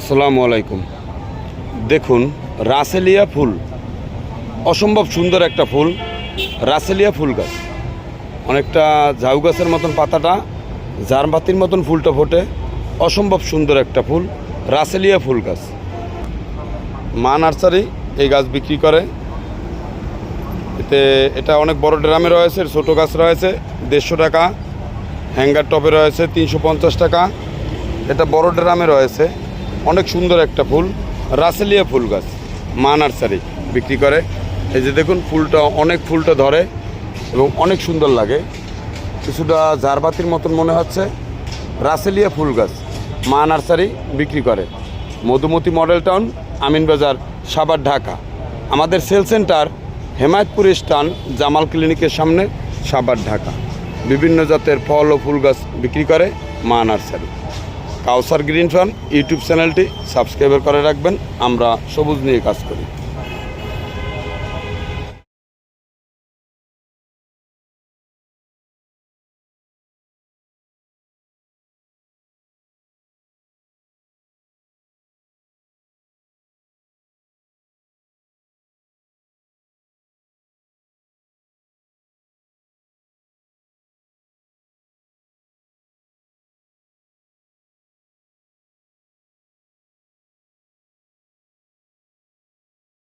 আসসালামু আলাইকুম। দেখুন, রাসেলিয়া ফুল, অসম্ভব সুন্দর একটা ফুল, রাসেলিয়া ফুল গাছ। অনেকটা ঝাউ গাছের মতন পাতাটা, জারবাতির মতন ফুলটা ফোটে, অসম্ভব সুন্দর একটা ফুল, রাসেলিয়া ফুল গাছ। মা নার্সারি এই গাছ বিক্রি করে। এতে এটা অনেক বড় ড্রামে রয়েছে ছোটো গাছ রয়েছে, দেড়শো টাকা। হ্যাঙ্গার টপে রয়েছে, তিনশো পঞ্চাশ টাকা। এটা বড় ড্রামে রয়েছে। অনেক সুন্দর একটা ফুল, রাসেলিয়া ফুল গাছ, মা নার্সারি বিক্রি করে। এই যে দেখুন, ফুলটা, অনেক ফুলটা ধরে এবং অনেক সুন্দর লাগে। কিছুটা জারবাতির মতন মনে হচ্ছে। রাসেলিয়া ফুল গাছ, মা নার্সারি বিক্রি করে। Madhumati model town Aminbazar Savar Dhaka. আমাদের sale centre, Hemayetpur stand Jamal ক্লিনিকের সামনে সাবার ঢাকা। বিভিন্ন জাতের ফল ও ফুল গাছ বিক্রি করে মা nursery. Kawsar green farm YouTube চ্যানেলটি সাবস্ক্রাইবার করে রাখবেন। আমরা সবুজ নিয়ে কাজ করি।